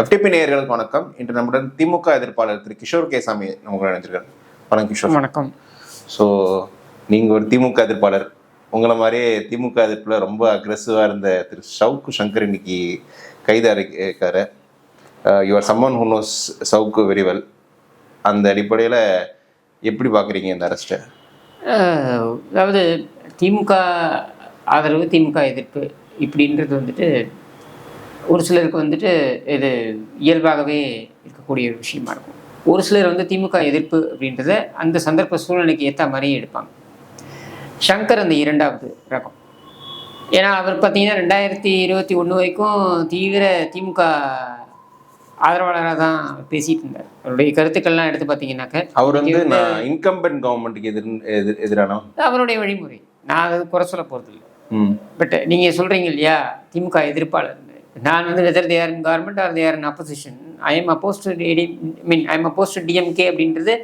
FTP நேயர்களுக்கு வணக்கம். இன்று நம்முடன் திமுக எதிர்ப்பாளர் திரு கிஷோர் கேசாமி நமக்கு நினைச்சிருக்காரு வணக்கம் கிஷோர். வணக்கம். ஸோ நீங்கள் ஒரு திமுக எதிர்ப்பாளர். உங்களை மாதிரியே திமுக எதிர்ப்பில் ரொம்ப அக்ரெசிவாக இருந்த திரு ஷவுக்கு சங்கர் இன்னைக்கு கைது இருக்காரு. Your summon who knows Savukku very well அந்த அடிப்படையில் எப்படி பார்க்குறீங்க இந்த அரெஸ்ட்டை அதாவது திமுக ஆதரவு திமுக எதிர்ப்பு இப்படின்றது வந்துட்டு ஒரு சிலருக்கு வந்துட்டு இது இயல்பாகவே இருக்கக்கூடிய ஒரு விஷயமா இருக்கும். ஒரு சிலர் வந்து திமுக எதிர்ப்பு அப்படின்றத அந்த சந்தர்ப்ப சூழ்நிலைக்கு ஏற்ற மாதிரியே எடுப்பாங்க. சங்கர் அந்த இரண்டாவது ரகம். ஏன்னா அவர் பார்த்தீங்கன்னா ரெண்டாயிரத்தி இருபத்தி ஒன்று வரைக்கும் தீவிர திமுக ஆதரவாளராக தான் பேசிட்டு இருந்தார். அவருடைய கருத்துக்கள்லாம் எடுத்து பார்த்தீங்கன்னாக்க அவர் வந்து நான் இன்கம்பென்ட் கவர்மெண்ட்டுக்கு எதிர் எதிர் எதிரான அவருடைய வழிமுறை. நான் அது குறை சொல்ல போகிறதில்ல ம். பட் நீங்கள் சொல்கிறீங்க இல்லையா திமுக எதிர்ப்பாளர். நான் வந்து whether there in government or there in opposition I am opposed AD mean I am opposed DMK அப்படின்றது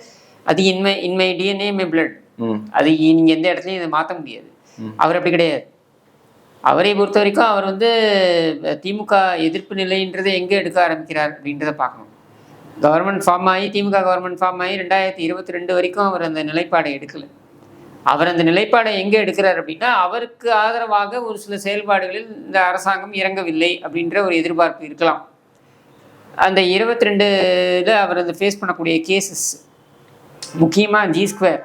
அது இன்மை இன்மை டிஎன்ஏ மை. பிளட் அது நீங்கள் எந்த இடத்துலையும் இதை மாற்ற முடியாது. அவர் அப்படி கிடையாது. அவரை பொறுத்த வரைக்கும் அவர் வந்து திமுக எதிர்ப்பு நிலைன்றதை எங்கே எடுக்க ஆரம்பிக்கிறார் அப்படின்றத பார்க்கணும். கவர்மெண்ட் ஃபார்ம் ஆகி திமுக கவர்மெண்ட் ஃபார்ம் ஆகி ரெண்டாயிரத்தி இருபத்தி ரெண்டு வரைக்கும் அவர் அந்த நிலைப்பாடை எடுக்கலை. அவர் அந்த நிலைப்பாடை எங்கே எடுக்கிறார் அப்படின்னா அவருக்கு ஆதரவாக ஒரு சில செயல்பாடுகளில் இந்த அரசாங்கம் இறங்கவில்லை அப்படின்ற ஒரு எதிர்பார்ப்பு இருக்கலாம். அந்த இருபத்தி ரெண்டுல அவர் அந்த ஃபேஸ் பண்ணக்கூடிய கேசஸ் முக்கியமாக ஜி ஸ்கொயர்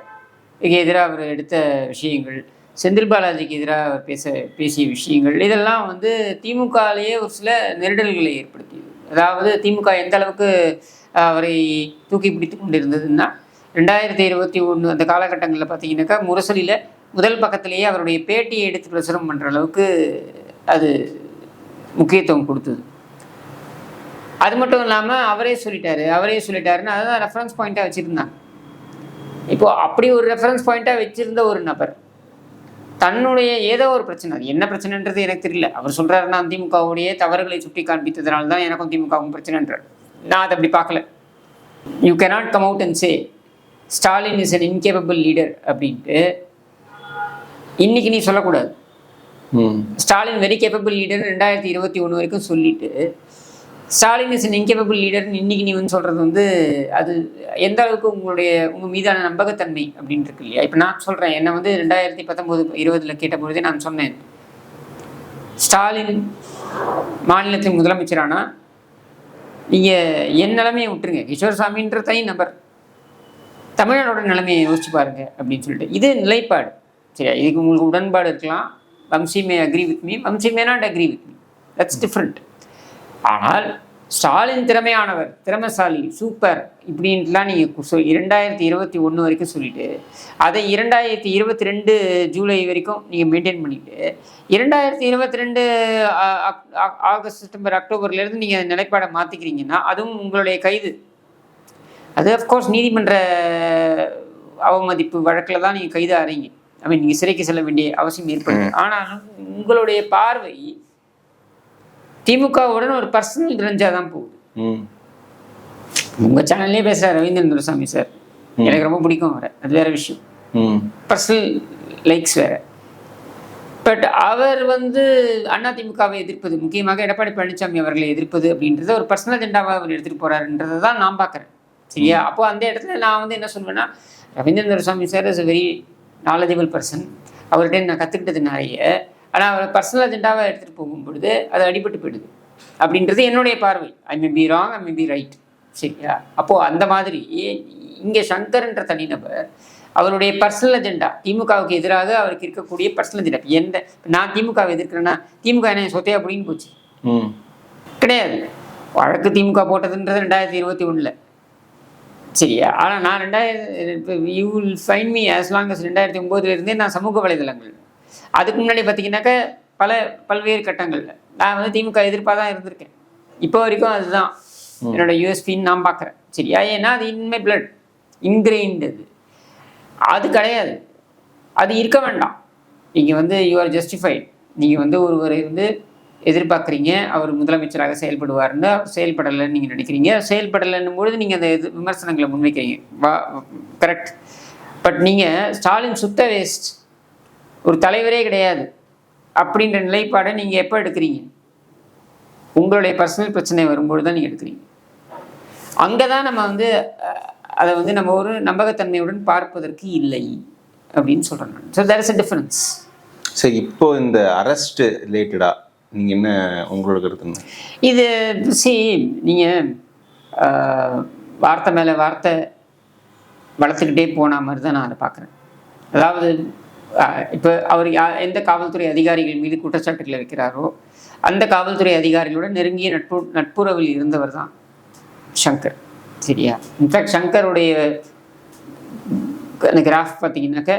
எதிராக அவர் எடுத்த விஷயங்கள் செந்தில் பாலாஜிக்கு எதிராக அவர் பேச பேசிய விஷயங்கள் இதெல்லாம் வந்து திமுகலேயே ஒரு சில நெருடல்களை ஏற்படுத்தியது. அதாவது திமுக எந்த அளவுக்கு அவரை தூக்கி பிடித்து கொண்டிருந்ததுன்னா ரெண்டாயிரத்தி இருபத்தி ஒன்று அந்த காலகட்டங்களில் பார்த்தீங்கன்னாக்கா முரசொலியில் முதல் பக்கத்திலேயே அவருடைய பேட்டியை எடுத்து பிரசுரம் பண்ணுற அளவுக்கு அது முக்கியத்துவம் கொடுத்தது. அது மட்டும் இல்லாமல் அவரே சொல்லிட்டாரு அவரே சொல்லிட்டாருன்னு அதுதான் ரெஃபரன்ஸ் பாயிண்ட்டாக வச்சுருந்தாங்க இப்போ அப்படி ஒரு ரெஃபரன்ஸ் பாயிண்ட்டாக வச்சுருந்த ஒரு நபர் தன்னுடைய ஏதோ ஒரு பிரச்சனை அது என்ன பிரச்சனைன்றது எனக்கு தெரியல. அவர் சொல்கிறாரு நான் திமுகவுடைய தவறுகளை சுட்டி காண்பித்ததுனால தான் எனக்கும் திமுகவும் பிரச்சனைன்றார். நான் அதை அப்படி பார்க்கல. You cannot come out and say Stalin is an incapable leader அப்படின்ட்டு இன்னைக்கு நீ சொல்லக்கூடாது. ஸ்டாலின் வெரி கேப்பபிள் லீடர் ரெண்டாயிரத்தி இருபத்தி ஒன்று வரைக்கும் சொல்லிட்டு ஸ்டாலின் இஸ் an incapable லீடர்னு இன்னைக்கு நீ வந்து சொல்கிறது வந்து அது எந்த அளவுக்கு உங்களுடைய உங்கள் மீதான நம்பகத்தன்மை அப்படின்னு இருக்கு இல்லையா? இப்போ நான் சொல்கிறேன் என்னை வந்து ரெண்டாயிரத்தி பத்தொம்போது இருபதில் கேட்ட பொழுதே நான் சொன்னேன். ஸ்டாலின் மாநிலத்தின் முதலமைச்சரானா? நீங்கள் என் நிலைமையை விட்டுருங்க. கிஷோர் தனி நபர் தமிழனோட நிலைமையை யோசிச்சு பாருங்க அப்படின்னு சொல்லிட்டு. இது நிலைப்பாடு. சரியா? இதுக்கு உங்களுக்கு உடன்பாடு இருக்கலாம். Vamsi may agree with me Vamsi may not agree with me that's different ஆனால் ஸ்டாலின் திறமையானவர் திறமைசாலி சூப்பர் இப்படின்ட்டுலாம் நீங்கள் சொல் இரண்டாயிரத்தி இருபத்தி ஒன்று வரைக்கும் சொல்லிட்டு அதை இரண்டாயிரத்தி இருபத்தி ரெண்டு ஜூலை வரைக்கும் நீங்கள் மெயின்டைன் பண்ணிட்டு இரண்டாயிரத்தி இருபத்தி ரெண்டு ஆகஸ்ட் செப்டம்பர் அக்டோபர்லேருந்து நீங்கள் நிலைப்பாடை மாற்றிக்கிறீங்கன்னா அதுவும் உங்களுடைய கைது. அது அஃப்கோர்ஸ் நீதிமன்ற அவமதிப்பு வழக்கில் தான் நீங்கள் கைது ஆறீங்க. ஐ மீன் நீங்கள் சிறைக்கு செல்ல வேண்டிய அவசியம் ஏற்படுது. ஆனாலும் உங்களுடைய பார்வை திமுகவுடன் ஒரு பர்சனல் கிரஞ்சா தான் போகுது. உங்கள் சேனல்லே பேசுகிறார் ரவீந்திரன் துரசாமி சார் எனக்கு ரொம்ப பிடிக்கும் அவரை. அது வேற விஷயம். பர்சனல் லைக்ஸ் வேற. பட் அவர் வந்து அதிமுகவை எதிர்ப்பது முக்கியமாக எடப்பாடி பழனிசாமி அவர்களை எதிர்ப்பது அப்படின்றத ஒரு பர்சனல் அஜெண்டாவாக அவர் எடுத்துகிட்டு போறாருன்றதை தான் நான் பார்க்குறேன். சரியா? அப்போ அந்த இடத்துல நான் வந்து என்ன சொல்வேன்னா Ravindran Duraisamy sir is very knowledgeable person அவர்கிட்ட நான் கற்றுக்கிட்டது நிறைய. ஆனால் அவர் பர்சனல் அஜெண்டாவை எடுத்துகிட்டு போகும்பொழுது அது அடிபட்டு போயிடுது. அப்படின்றது என்னுடைய பார்வை. I may be wrong I may be right சரியா? அப்போது அந்த மாதிரி இங்கே சங்கர்ன்ற தனிநபர் அவருடைய பர்சனல் அஜெண்டா திமுகவுக்கு எதிராக அவருக்கு இருக்கக்கூடிய பர்சனல் அஜெண்டா எந்த நான் திமுகவை எதிர்க்கிறேன்னா திமுக என்ன சொத்தையா அப்படின்னு போச்சு. ம். கிடையாது. வழக்கு திமுக போட்டதுன்றது ரெண்டாயிரத்தி இருபத்தி ஒன்றில் சரியா ஆனால் நான் ரெண்டாயிரத்தி you will find me as long as ரெண்டாயிரத்தி ஒம்போதுலேருந்தே நான் சமூக வலைதளங்கள். அதுக்கு முன்னாடி பார்த்தீங்கன்னாக்க பல பல்வேறு கட்டங்களில் நான் வந்து திமுக எதிர்ப்பாக தான் இருந்திருக்கேன். இப்போ வரைக்கும் அதுதான். என்னோட யூஎஸ்பின்னு நான் பார்க்குறேன் சரியா? ஏன்னா அது இன்மை பிளட் இன்கிரெயின்டு அது. அது கிடையாது. அது இருக்க வேண்டாம். நீங்கள் வந்து யூ ஆர் ஜஸ்டிஃபைட் நீங்கள் வந்து ஒருவரை வந்து எதிர்பார்க்குறீங்க. அவர் முதலமைச்சராக செயல்படுவார்னு செயல்படலைன்னு நீங்கள் நினைக்கிறீங்க. செயல்படலைன்னும் பொழுது நீங்கள் அந்த இது விமர்சனங்களை முன்வைக்கிறீங்க. வா கரெக்ட் பட் நீங்கள் ஸ்டாலின் சுத்த வேஸ்ட் ஒரு தலைவரே கிடையாது. அப்படின்ற நிலைப்பாடை நீங்கள் எப்போ எடுக்கிறீங்க? உங்களுடைய பர்சனல் பிரச்சனை வரும்பொழுது தான் நீங்கள் எடுக்கிறீங்க. அங்கே தான் நம்ம வந்து அதை வந்து நம்ம ஒரு நம்பகத்தன்மையுடன் பார்ப்பதற்கு இல்லை அப்படின்னு சொல்கிறேன் நான். So there is a difference சரி இப்போ இந்த அரெஸ்ட் ரிலேட்டடாக நீங்க என்ன உங்களோட கருத்து இது சி நீங்கள் வார்த்தை மேலே வார்த்தை வளர்த்துக்கிட்டே போன மாதிரி தான் நான் அதை பார்க்குறேன். அதாவது இப்போ அவர் யா எந்த காவல்துறை அதிகாரிகள் மீது குற்றச்சாட்டுகள் இருக்கிறாரோ அந்த காவல்துறை அதிகாரிகளுடன் நெருங்கிய நட்பு நட்புறவில் இருந்தவர் தான் சங்கர். சரியா? இன்ஃபேக்ட் சங்கருடைய அந்த கிராஃப் பார்த்தீங்கன்னாக்க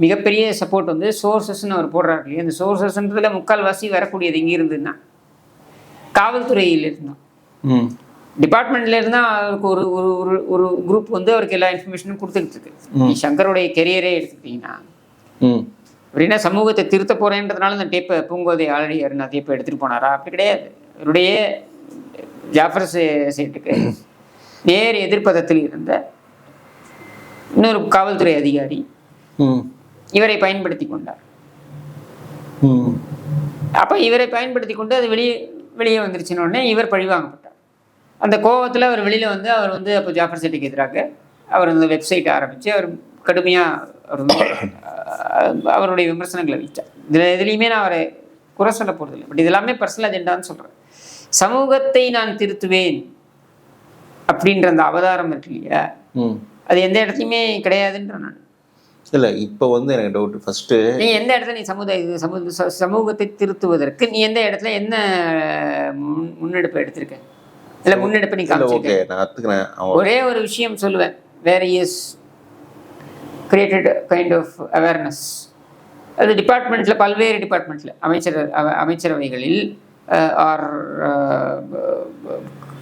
மிகப்பெரிய சப்போர்ட் வந்து சோர்சஸ்ன்னு அவர் போடுறாரு இல்லையா? அந்த சோர்சஸ்ன்றதுல முக்கால்வாசி வரக்கூடியது எங்கே இருந்ததுன்னா காவல்துறையில் இருந்தான் ம். டிபார்ட்மெண்ட்ல இருந்தா அவருக்கு ஒரு ஒரு ஒரு ஒரு குரூப் வந்து அவருக்கு எல்லா இன்ஃபர்மேஷனும் கொடுத்துட்டு இருக்கு. சங்கருடைய கெரியரே எடுத்துக்கிட்டீங்கன்னா என்ன சமூகத்தை திருத்த போறேன்றதுனால இந்த டேப்பை பூங்கோதை ஆல்ரெடி அருணா டேப்பை எடுத்துட்டு போனாரா? அப்படி கிடையாது. அவருடைய ஜாஃபர் சேட்டுக்கு நேர் எதிர்ப்பதத்தில் இருந்த இன்னொரு காவல்துறை அதிகாரி ம். இவரை பயன்படுத்தி கொண்டார். அப்போ இவரை பயன்படுத்தி கொண்டு அது வெளியே வெளியே வந்துருச்சுன்னு உடனே இவர் பழிவாங்கப்பட்டார். அந்த கோவத்தில் அவர் வெளியில் வந்து அவர் வந்து அப்போ ஜாஃபர் செட்டிக்கு எதிராக அவர் அந்த வெப்சைட் ஆரம்பித்து அவர் கடுமையாக அவர் வந்து அவருடைய விமர்சனங்களை வச்சார் இதில் எதுலேயுமே நான் அவரை குறை சொல்ல போகிறதில்லை பட் இது எல்லாமே பர்சனல் அஜெண்டான்னு சொல்கிறேன் சமூகத்தை நான் திருத்துவேன் அப்படின்ற அந்த அவதாரம் இருக்கு இல்லையா? அது எந்த இடத்துலையுமே கிடையாதுன்ற நான் இல்ல இப்போ வந்து எனக்கு டவுட் ஃபர்ஸ்ட் நீ எந்த இடத்துல நீ சமுதாய சமூக சமூகத்தை திருத்துவதற்கு நீ எந்த இடத்துல என்ன முன்- முன்னெடுப்பை எடுத்திருக்க? இல்ல முன்னெடுப்பை நீ ஓகே நான் கத்துக்கிறேன். அவன் ஒரே ஒரு விஷயம் சொல்லுவேன். வேற is created kind of awareness அது டிபார்ட்மெண்ட்ல பல்வேறு டிபார்ட்மெண்ட்ல அமைச்சர் அமைச்சரவைகளில் ஆர்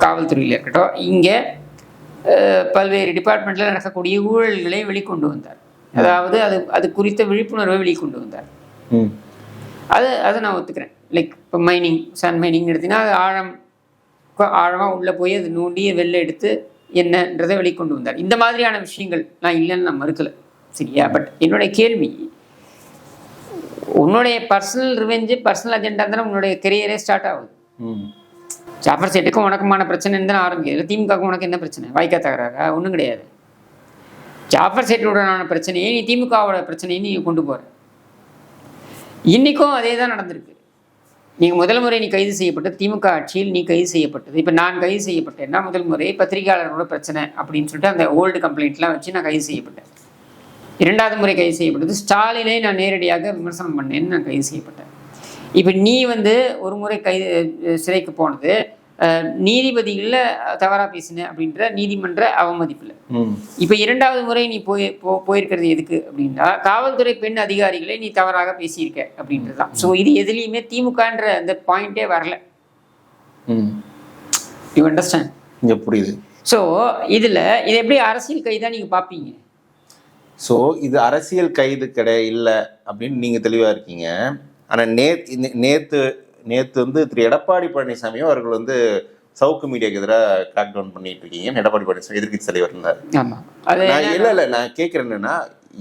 காவல்துறையில் இருக்கட்டும் இங்கே பல்வேறு டிபார்ட்மெண்ட்ல நடக்கக்கூடிய ஊழல்களை வெளிக்கொண்டு வந்தார். அதாவது அது அது குறித்த விழிப்புணர்வை வெளிக்கொண்டு வந்தார். ம். அது அதை நான் ஒத்துக்கிறேன். லைக் இப்போ மைனிங் சன் மைனிங் எடுத்தீங்கன்னா அது ஆழம் ஆழமாக உள்ளே போய் அது நோண்டி வெளில எடுத்து என்னன்றதை வெளிக்கொண்டு வந்தார். இந்த மாதிரியான விஷயங்கள் நான் இல்லைன்னு நான் மறுக்கலை. சரியா? பட் என்னுடைய கேள்வி உன்னுடைய பர்சனல் ரிவெஞ்சு பர்சனல் அஜெண்டா தானே உன்னுடைய கெரியரே ஸ்டார்ட் ஆகுது. ம். ஜாஃபர் சேட்டுக்கும் உனக்குமான பிரச்சனைன்னு தான் ஆரம்பிக்குது. திமுகவுக்கும் உனக்கு என்ன பிரச்சனை? வாய்க்கா தகராறா? ஒன்றும் கிடையாது. ஜாஃபர் சேட்டுடனான பிரச்சனையை நீ திமுகவோட பிரச்சனையை நீ கொண்டு போகிற இன்னைக்கும் அதே தான் நடந்திருக்கு. நீங்கள் முதல் முறை நீ கைது செய்யப்பட்ட திமுக ஆட்சியில் நீ கைது செய்யப்பட்டது. இப்போ நான் கைது செய்யப்பட்டேன்னா முதல் முறை பத்திரிகையாளர்களோட பிரச்சனை அப்படின்னு சொல்லிட்டு அந்த ஓல்டு கம்ப்ளைண்ட்லாம் வச்சு நான் கைது செய்யப்பட்டேன். இரண்டாவது முறை கைது செய்யப்பட்டது. ஸ்டாலினை நான் நேரடியாக விமர்சனம் பண்ணேன்னு நான் கைது செய்யப்பட்டேன். இப்போ நீ வந்து ஒரு முறை கைது சிறைக்கு போனது. நீதிபதிகளில் தவறாக பேசின அப்படின்ற நீதிமன்ற அவமதிப்பில் இப்போ இரண்டாவது முறை நீ போய் போ போயிருக்கிறது எதுக்கு அப்படின்னா காவல்துறை பெண் அதிகாரிகளை நீ தவறாக பேசியிருக்க அப்படின்றது தான் ஸோ இது எதுலேயுமே திமுகன்ற அந்த பாயிண்டே வரல. ம். யூ அண்டர்ஸ்டாண்ட் இங்க புரியுது. ஸோ இதில் இது எப்படி அரசியல் கைதான் நீங்கள் பார்ப்பீங்க ஸோ இது அரசியல் கைது கிடையாது இல்லை அப்படின்னு நீங்கள் தெளிவாக இருக்கீங்க. ஆனால் நேத் நேற்று நேற்று வந்து திரு எடப்பாடி பழனிசாமியும் அவர்கள் வந்து சவுக்கு மீடியாக்கு எதிராக கிராக் டவுன் பண்ணிட்டு இருக்கீங்க. எடப்பாடி பழனிசாமி எதிர்க்கட்சி தலைவர் இருந்தார். நான் இல்லை இல்லை நான் கேட்குறேன் என்னன்னா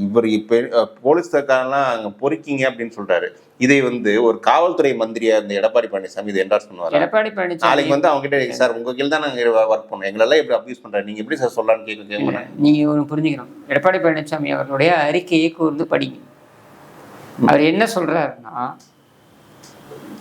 இவர் இப்போ போலீஸ்காரெல்லாம் அங்கே பொறிக்கிங்க அப்படின்னு சொல்றாரு. இதை வந்து ஒரு காவல்துறை மந்திரியா இருந்த எடப்பாடி பழனிசாமி இதை என்டார்ஸ் பண்ணுவார்? எடப்பாடி பழனிசாமி நாளைக்கு வந்து அவங்க கிட்ட சார் உங்க கீழ் தான் நாங்கள் ஒர்க் பண்ணோம். எங்களெல்லாம் எப்படி அப்யூஸ் பண்றாரு? நீங்க எப்படி சார் சொல்லலாம்னு கேட்க கேட்க மாட்டேன் நீங்கள் ஒரு புரிஞ்சுக்கணும். எடப்பாடி பழனிசாமி அவர்களுடைய அறிக்கையை கூர்ந்து படிங்க. அவர் என்ன சொல்றாருன்னா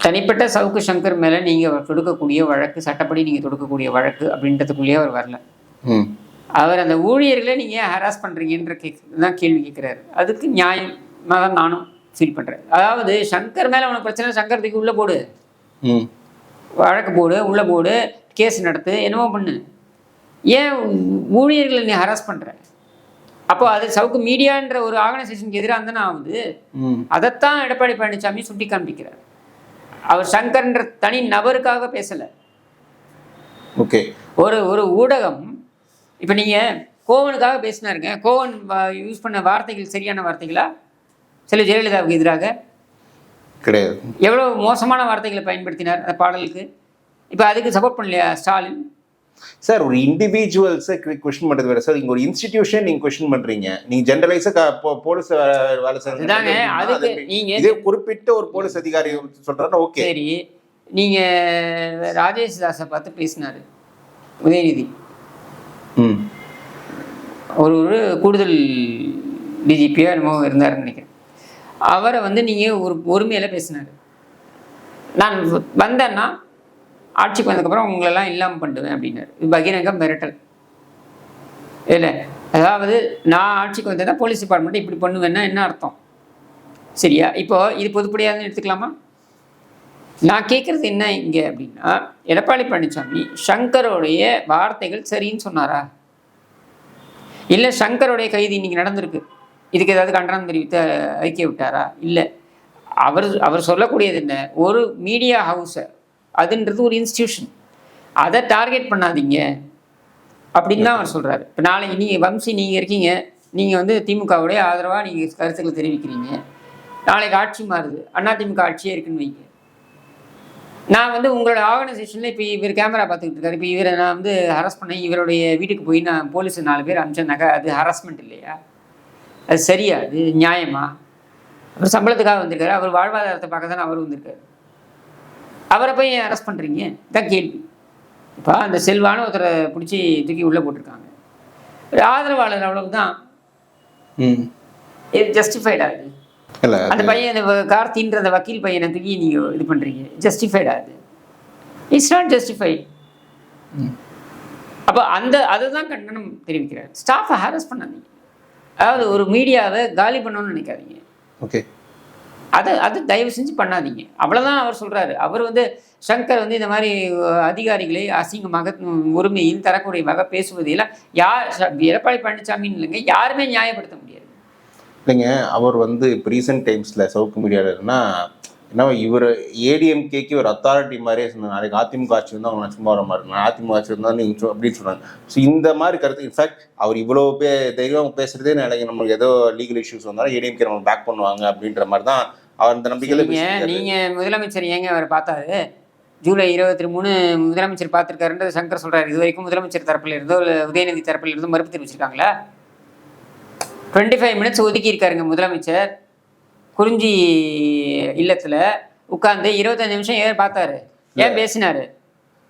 தனிப்பட்ட சவுக்கு சங்கர் மேல நீங்க அவர் தொடுக்கக்கூடிய வழக்கு சட்டப்படி நீங்க தொடுக்கக்கூடிய வழக்கு அப்படின்றதுக்குள்ளேயே அவர் வரல. ம். அவர் அந்த ஊழியர்களை நீங்க ஏன் ஹராஸ் பண்றீங்கன்ற கேக் தான் கேள்வி கேட்குறாரு அதுக்கு நியாயமாக தான் நானும் ஃபீல் பண்றேன். அதாவது சங்கர் மேல உனக்கு பிரச்சனை சங்கர் தூக்கி உள்ள போடு. ம். வழக்கு போடு உள்ள போடு கேஸ் நடத்து என்னமோ பண்ணு. ஏன் ஊழியர்களை நீ ஹராஸ் பண்ற? அப்போ அது சவுக்கு மீடியான்ற ஒரு ஆர்கனைசேஷனுக்கு எதிராக தானே ஆகுது. அதைத்தான் எடப்பாடி பழனிசாமி சுட்டி காண்பிக்கிறார் அவர் சங்கர்ன்ற தனி நபருக்காக பேசலை. ஓகே. ஒரு ஒரு ஊடகம் இப்போ நீங்கள் கோவனுக்காக பேசினாருங்க. கோவன் யூஸ் பண்ண வார்த்தைகள் சரியான வார்த்தைகளா? சில ஜெயலலிதாவுக்கு எதிராக? கிடையாது. எவ்வளோ மோசமான வார்த்தைகளை பயன்படுத்தினார் அந்த பாடலுக்கு? இப்போ அதுக்கு சப்போர்ட் பண்ணலையா ஸ்டாலின்? சார் ஒரு இண்டிவிஜுவல்ஸை கொஸ்டின் பண்றது வேற. சார் இங்க ஒரு இன்ஸ்டிடியூஷன் நீங்க கொஸ்டின் பண்றீங்க. நீங்க ஜென்ரலைஸா போலீஸ் வேலை அதுதாங்க, அதுக்கு செய்யறது நீங்க- இதே குறிப்பிட்ட ஒரு போலீஸ் அதிகாரி சொல்றாரு ஓகே சரி நீங்கள் ராஜேஷ் தாஸை பார்த்து பேசினார். உதயநிதி. ம். ஒரு ஒரு கூடுதல் டிஜிபியாக என்னமோ இருந்தாருன்னு நினைக்கிறேன். அவரை வந்து நீங்கள் ஒரு பொறுமையில் பேசினார். நான் வந்தேன்னா ஆட்சிக்கு வந்ததுக்கப்புறம் உங்களெல்லாம் இல்லாமல் பண்ணுவேன் அப்படின்னாரு. பகிரங்கம் பகிரங்க மிரட்டல். இல்லை அதாவது நான் ஆட்சிக்கு வந்தேன்னா போலீஸ் டிபார்ட்மெண்ட்டை இப்படி பண்ணுவேன்னா என்ன அர்த்தம்? சரியா? இப்போ இது பொதுப்படியாதுன்னு எடுத்துக்கலாமா? நான் கேட்குறது என்ன இங்கே அப்படின்னா எடப்பாடி பழனிசாமி சங்கரோடைய வார்த்தைகள் சரின்னு சொன்னாரா? இல்லை சங்கருடைய கைது இன்னைக்கு நடந்திருக்கு. இதுக்கு ஏதாவது கண்டனம் தெரிவித்து அறிக்கை விட்டாரா? இல்லை. அவர் அவர் சொல்லக்கூடியது என்ன? ஒரு மீடியா ஹவுஸை அதுன்றது ஒரு இன்ஸ்டியூஷன் அதை டார்கெட் பண்ணாதீங்க. அப்படின்னு தான் அவர் சொல்கிறாரு இப்போ நாளைக்கு நீங்கள் வம்சி நீங்கள் இருக்கீங்க. நீங்கள் வந்து திமுகவுடைய ஆதரவாக நீங்கள் கருத்துக்களை தெரிவிக்கிறீங்க. நாளைக்கு ஆட்சி மாறுது. அதிமுக ஆட்சியே இருக்குன்னு வைங்க. நான் வந்து உங்களோட ஆர்கனைசேஷனில் இப்போ இவர் கேமரா பார்த்துக்கிட்டு இருக்காரு. இப்போ இவரை நான் வந்து ஹரஸ் பண்ணேன் இவருடைய வீட்டுக்கு போய் நான் போலீஸ் நாலு பேர் அனுப்பிச்சேன்னாக்கா அது ஹராஸ்மெண்ட் இல்லையா? அது சரியா? அது நியாயமா? அவர் சம்பளத்துக்காக வந்திருக்காரு. அவர் வாழ்வாதாரத்தை பார்க்க தானே அவர் வந்திருக்காரு. அவரை போய் அரெஸ்ட் பண்ணுறீங்க இதான் கேள்வி. இப்போ அந்த செல்வான ஒருத்தரை பிடிச்சி தூக்கி உள்ளே போட்டிருக்காங்க. ஒரு ஆதரவாளர் அவ்வளவுதான். ம். இது ஜஸ்டிஃபைடா இது? இல்லை அந்த பையன் இந்த கார்த்தின்ற அந்த வக்கீல் பையனை தூக்கி நீங்கள் இது பண்ணுறீங்க ஜஸ்டிஃபைடா அது? இட்ஸ் நாட் ஜஸ்டிஃபைட் அப்போ அந்த அதை தான் கண்டனம் தெரிவிக்கிறார். ஸ்டாஃபை ஹாரஸ் பண்ணாதீங்க. அதாவது ஒரு மீடியாவை காலி பண்ணணும்னு நினைக்காதீங்க. ஓகே. அதை அது தயவு செஞ்சு பண்ணாதீங்க. அவ்வளோதான் அவர் சொல்கிறாரு அவர் வந்து சங்கர் வந்து இந்த மாதிரி அதிகாரிகளை அசிங்கமாக உரிமையில் தரக்கூடிய பேசுவதையெல்லாம் யார் ச- எடப்பாடி பழனிசாமின்னு இல்லைங்க யாருமே நியாயப்படுத்த முடியாது. இல்லைங்க அவர் வந்து இப்போ ரீசெண்ட் டைம்ஸில் சவுக்கு மீடியாவில்னா என்ன இவர் ஏடிஎம்கேக்கு ஒரு அத்தாரிட்டி மாதிரியே சொன்னாங்க நாளைக்கு அதிமுக ஆட்சி வந்து அவங்க சும்மா வர மாதிரி இருந்தாங்க அதிமுக ஆட்சி இருந்தால் நீங்கள் அப்படின்னு சொன்னாங்க. ஸோ இந்த மாதிரி கருத்து இன்ஃபேக்ட் அவர் இவ்வளோ பே தைரியம் பேசுகிறதே நாளைக்கு நம்மளுக்கு ஏதோ லீகல் இஷ்யூஸ் வந்தாலும் ஏடிஎம்கே நம்ம பேக் பண்ணுவாங்க அப்படின்ற மாதிரி தான் அவர் அந்த நம்பிக்கையில் நீங்க முதலமைச்சர் ஏங்க அவர் பார்த்தாரு? ஜூலை இருபத்தி மூணு முதலமைச்சர் பார்த்துருக்காருன்றது சங்கர் சொல்றாரு. இது வரைக்கும் முதலமைச்சர் தரப்புல இருந்தோ உதயநிதி தரப்புல இருந்தோ மறுப்பு தெரிவிச்சிருக்காங்களா? டுவெண்ட்டி ஃபைவ் மினிட்ஸ் ஒதுக்கி இருக்காருங்க முதலமைச்சர். குறிஞ்சி இல்லத்துல உட்கார்ந்து இருபத்தஞ்சு நிமிஷம் ஏன் பார்த்தாரு? ஏன் பேசினாரு.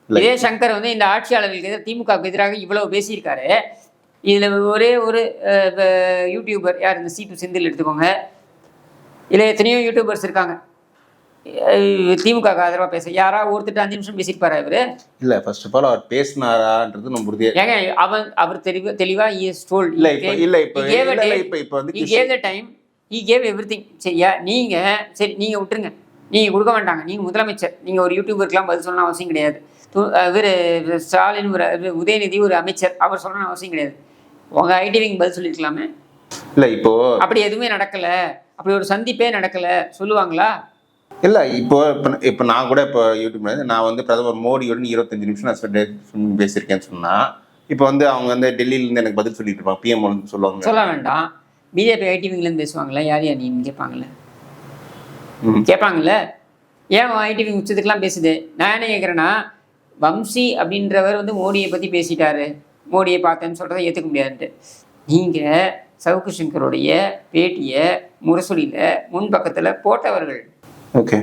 இதே சங்கர் வந்து இந்த ஆட்சியாளர்களுக்கு எதிராக திமுகவுக்கு எதிராக இவ்வளவு பேசியிருக்காரு. இதுல ஒரே ஒரு யூடியூபர் யார் இந்த சீட்டு செந்தில் எடுத்துக்கோங்க. இதில் எத்தனையோ யூடியூபர்ஸ் இருக்காங்க. திமுக க்கு ஆதரவா பேச. யாரா ஒருத்தர் அஞ்சு நிமிஷம் பேசியிருப்பாரா இவரு? இல்லை ஃபர்ஸ்ட் ஆஃப் ஆல் அவர் பேசினாரான்றது நம்ம உறுதியா ஏங்க அவன் அவர் தெளிவா தெளிவா இஸ் டோல்ட் இல்லை இப்போ இல்லை இப்போ இல்லை இல்லை இப்போ இப்போ வந்து he gave the time. He gave everything. சரியா? நீங்க சரி நீங்க விட்டுருங்க. நீங்க கொடுக்க வேண்டாங்க. நீங்க முதலமைச்சர். நீங்க ஒரு யூடியூபருக்குலாம் பதில் சொல்லணும் அவசியம் கிடையாது. இவர் ஸ்டாலின் ஒரு உதயநிதி ஒரு அமைச்சர். அவர் சொல்லணும் அவசியம் கிடையாது. உங்க ஐடிவிங் பதில் சொல்லியிருக்கலாமே இல்லை இப்போ அப்படி எதுவுமே நடக்கல. அப்படி ஒரு சந்திப்பே நடக்கல. சொல்லுவாங்களா? இல்லை இப்போ இப்போ இப்போ நான் கூட இப்போ யூடியூப்ல நான் வந்து பிரதமர் மோடியோட இருபத்தஞ்சு நிமிஷம் நான் பேசியிருக்கேன்னு சொன்னா இப்போ வந்து அவங்க வந்து டெல்லியிலேருந்து எனக்கு பதில் சொல்லிட்டு இருப்பாங்க. பிஎம் சொல்லுவாங்க. சொல்ல வேண்டாம். பிஜேபி ஐடிவிங்லேருந்து பேசுவாங்களா யார் யார் நீன்னு கேட்பாங்களே ம். கேட்பாங்கல்ல? ஏன் ஐடிவி உச்சத்துக்கெல்லாம் பேசுது? நான் என்ன கேட்குறேன்னா வம்சி அப்படின்றவர் வந்து மோடியை பற்றி பேசிட்டாரு. மோடியை பார்த்தேன்னு சொல்கிறத ஏற்றுக்க முடியாதுன்ட்டு. நீங்கள் சவுக்கு சங்கருடைய பேட்டியை முரசொலியில் முன்பக்கத்தில் போட்டவர்கள். ஓகே.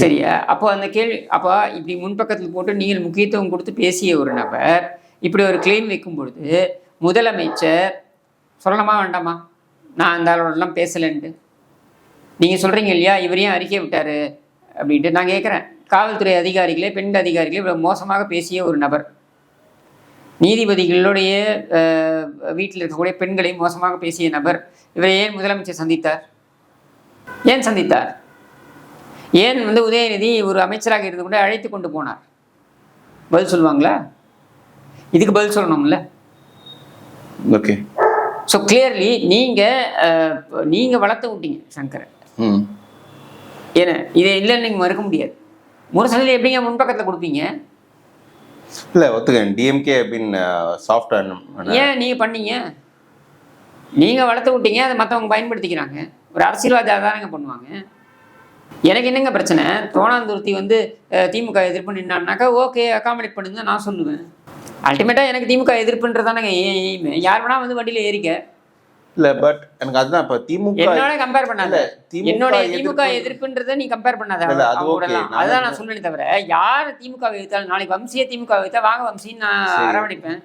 சரியா? அப்போ அந்த கேள்வி அப்போ இப்படி முன்பக்கத்தில் போட்டு நீங்கள் முக்கியத்துவம் கொடுத்து பேசிய ஒரு நபர் இப்படி ஒரு கிளைம் வைக்கும் பொழுது முதலமைச்சர் சொல்லணுமா வேண்டாமா? நான் அந்த ஆளோடலாம் பேசலைன்ட்டு. நீங்கள் சொல்கிறீங்க இல்லையா? இவரையும் அறிக்கை விட்டாரு? அப்படின்ட்டு நான் கேட்குறேன் காவல்துறை அதிகாரிகளே பெண் அதிகாரிகளே இவ்வளோ மோசமாக பேசிய ஒரு நபர். நீதிபதிகளுடைய வீட்டில் இருக்கக்கூடிய பெண்களை மோசமாக பேசிய நபர் இவரை ஏன் முதலமைச்சர் சந்தித்தார்? ஏன் சந்தித்தார்? ஏன் வந்து உதயநிதி ஒரு அமைச்சராக இருந்து கொண்டு அழைத்து கொண்டு போனார்? பதில் சொல்லுவாங்களா? இதுக்கு பதில் சொல்லணும்ல. ஓகே. ஸோ கிளியர்லி நீங்கள் நீங்கள் வளர்த்து விட்டீங்க சங்கரை ம். ஏன்னா இதை இல்லைன்னு நீங்கள் மறுக்க முடியாது. முரசொலியில் எப்படிங்க முன்பக்கத்தில் கொடுப்பீங்க? இல்லை ஒத்துக்கேன் டிஎம்கே அப்படின்னு சாஃப்ட்வேர் ஏன் நீங்கள் பண்ணீங்க? நீங்கள் வளர்த்து விட்டீங்க அதை மற்றவங்க பயன்படுத்திக்கிறாங்க. ஒரு அரசியல்வாதி அதானங்க பண்ணுவாங்க. எனக்கு என்னங்க பிரச்சனை? தோணாந்துருத்தி வந்து திமுக எதிர்ப்பு நின்னான்னாக்கா ஓகே அகாமடேட் பண்ணுங்க நான் சொல்லுவேன். அல்டிமேட்டாக எனக்கு திமுக எதிர்ப்புன்றதானங்க எய்ம் யார் வேணா வந்து வண்டியில் ஏறிக்க. இல்ல பட் எனக்கு அதுதான் இப்ப திமுக என்னோட கம்பேர் பண்ணாத. இல்ல, திமுக எதிர்ப்புன்றதை நீ கம்பேர் பண்ணாத. அதுதான் நான் சொல்றேனே தவிர யார் திமுக எதிர்த்தாலும் நாளைக்கு வம்சிய திமுக எதிர்த்தா வாங்க வம்சின்னு நான். அரவணைப்பேன்.